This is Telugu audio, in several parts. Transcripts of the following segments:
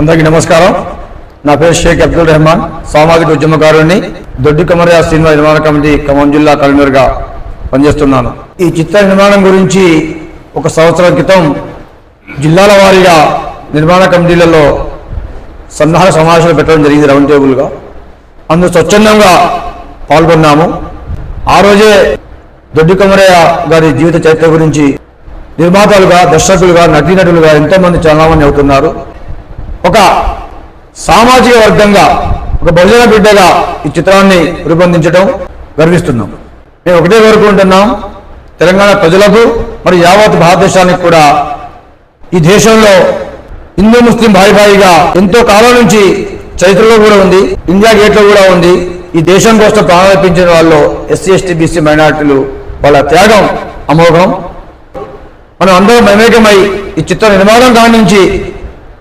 అందరికీ నమస్కారం. నా పేరు షేక్ అబ్దుల్ రెహమాన్ సామాజిక ఉద్యమకారుణ్ణి దొడ్డి కమరయా సినిమా నిర్మాణ కమిటీ ఖమ్మం జిల్లా కన్వీనర్గా పనిచేస్తున్నాను. ఈ చిత్ర నిర్మాణం గురించి ఒక సంవత్సరం క్రితం జిల్లాల వారీగా నిర్మాణ కమిటీలలో సన్నాహ సమావేశాలు పెట్టడం జరిగింది రౌండ్ టేబుల్గా. అందులో స్వచ్ఛందంగా పాల్గొన్నాము. ఆ రోజే దొడ్డి కమరయ్య గారి జీవిత చరిత్ర గురించి నిర్మాతలుగా దర్శకులుగా నటీనటులుగా ఎంతోమంది చాలామంది అవుతున్నారు. ఒక సామాజిక వర్గంగా ఒక బహుజన బిడ్డగా ఈ చిత్రాన్ని రూపొందించడం గర్విస్తున్నాం. మేము ఒకటే కోరుకుంటున్నాం తెలంగాణ ప్రజలకు మరి యావత్ భారతదేశానికి కూడా ఈ దేశంలో హిందూ ముస్లిం భాయి భాయిగా ఎంతో కాలం నుంచి చరిత్రలో కూడా ఉంది ఇండియా గేట్లో కూడా ఉంది. ఈ దేశం కోసం ప్రాణార్పించిన వాళ్ళు ఎస్సీ ఎస్టీ బీసీ మైనార్టీలు వాళ్ళ త్యాగం అమోఘం. మనం అందరం మమేకమై ఈ చిత్ర నిర్మాణం కానించి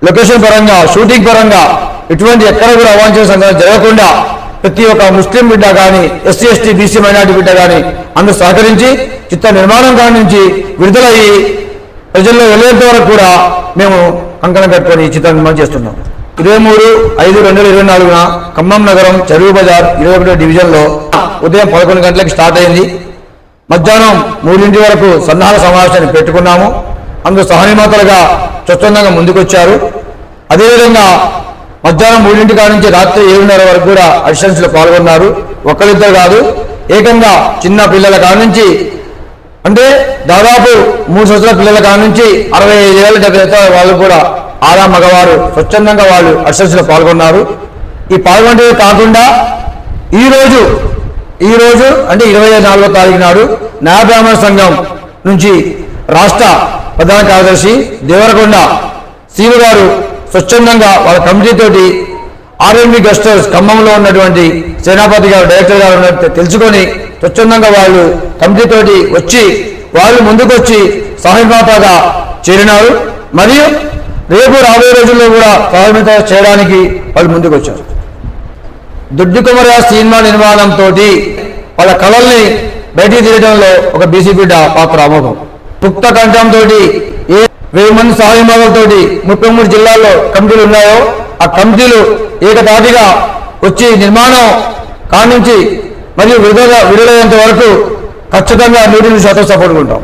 లొకేషన్ పరంగా షూటింగ్ పరంగా ఎటువంటి ఎక్కడ కూడా అవాంఛన సంఘటన జరగకుండా ప్రతి ఒక్క ముస్లిం బిడ్డ కానీ ఎస్సీ ఎస్టీ బీసీ మైనార్టీ బిడ్డ కానీ అందరూ సహకరించి చిత్ర నిర్మాణం కాడి నుంచి విడుదలయ్యి ప్రజల్లో వెళ్ళేంత వరకు కూడా మేము కంకణం కట్టుకొని చిత్ర నిర్మాణం చేస్తున్నాం. ఇరవై మూడు ఐదు రెండు వేల ఇరవై నాలుగున ఖమ్మం నగరం చెరువు బజార్ ఇరవై ఒకటో డివిజన్లో ఉదయం పదకొండు గంటలకు స్టార్ట్ అయింది. మధ్యాహ్నం మూడింటి వరకు సన్నాహ సమావేశాన్ని పెట్టుకున్నాము. అందరు సహనిమాతలుగా స్వచ్ఛందంగా ముందుకొచ్చారు. అదేవిధంగా మధ్యాహ్నం మూడింటి కాడ నుంచి రాత్రి ఏడున్నర వరకు కూడా అసిస్టెంట్స్లో పాల్గొన్నారు. ఒక్కరిద్దరు కాదు ఏకంగా చిన్న పిల్లల కాడ నుంచి అంటే దాదాపు మూడు సంవత్సరాల పిల్లల కాడ నుంచి అరవై ఐదు ఏళ్ళ దగ్గర వాళ్ళు కూడా ఆడా మగవారు స్వచ్ఛందంగా వాళ్ళు అసిస్టెంట్స్లో పాల్గొన్నారు. ఈ పాల్గొనే కాకుండా ఈ రోజు ఈ రోజు అంటే ఇరవై నాలుగో తారీఖు నాడు న్యాయబ్రాహ్మణ సంఘం నుంచి రాష్ట్ర ప్రధాన కార్యదర్శి దేవరకొండ శ్రీను గారు స్వచ్ఛందంగా వాళ్ళ కమిటీ తోటి ఆర్ఎంబి గెస్ట్ హౌస్ ఖమ్మంలో ఉన్నటువంటి సేనాపతి గారు డైరెక్టర్ గారు ఉన్నట్టు తెలుసుకొని స్వచ్ఛందంగా వాళ్ళు కమిటీ తోటి వచ్చి వాళ్ళు ముందుకొచ్చి సహాయమాతగా చేరినారు. మరియు రేపు రాబోయే రోజుల్లో కూడా సహాయమాత చేయడానికి వాళ్ళు ముందుకొచ్చారు. దుడ్డి కుమర సినిమా నిర్మాణంతో వాళ్ళ కళల్ని బయటికి తీయడంలో ఒక బీసీ బిడ్డ పాత్ర అమోఘం. పుక్త కంఠంతో వెయ్యి మంది సహాయమాలతో ముప్పై మూడు జిల్లాల్లో కమిటీలు ఉన్నాయో ఆ కమిటీలు ఏకదాటిగా వచ్చి నిర్మాణం కానించి మరియు విడుదల విడుదలయ్యేంత వరకు ఖచ్చితంగా నూటి శాతం సపోర్ట్ ఉంటాం.